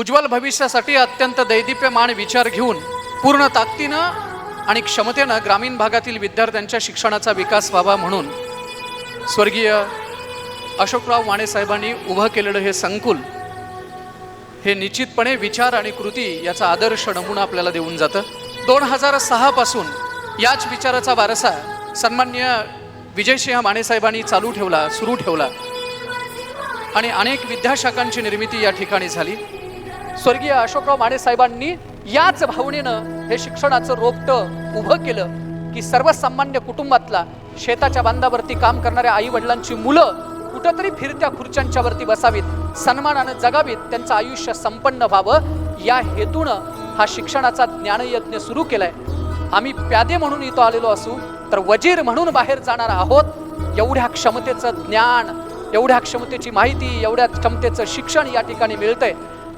उज्ज्वल भविष्यासाठी अत्यंत दैदिप्यमान विचार घेऊन पूर्ण ताकदीनं आणि क्षमतेनं ग्रामीण भागातील विद्यार्थ्यांच्या शिक्षणाचा विकास व्हावा म्हणून स्वर्गीय अशोकराव माने साहेबांनी उभं केलेलं हे संकुल हे निश्चितपणे विचार आणि कृती याचा आदर्श नमुना आपल्याला देऊन जातं. दोन हजार सहापासून याच विचाराचा वारसा सन्मान्य विजयसिंह मानेसाहेबांनी चालू ठेवला सुरू ठेवला. आणि अनेक विद्याशाखांची निर्मिती या ठिकाणी झाली. स्वर्गीय अशोकराव माने साहेबांनी याच भावनेनं हे शिक्षणाचं रोपटं उभं केलं की सर्वसामान्य कुटुंबातला शेताच्या बांधावरती काम करणाऱ्या आई वडिलांची मुलं कुठंतरी फिरत्या खुर्च्यांच्या वरती बसावीत सन्मानानं जगावीत त्यांचं आयुष्य संपन्न व्हावं या हेतूनं हा शिक्षणाचा ज्ञानयज्ञ सुरू केलाय. आम्ही प्यादे म्हणून इथं आलेलो असू तर वजीर म्हणून बाहेर जाणार आहोत एवढ्या क्षमतेचं ज्ञान एवढ्या क्षमतेची माहिती एवढ्या क्षमतेचं शिक्षण या ठिकाणी मिळतंय.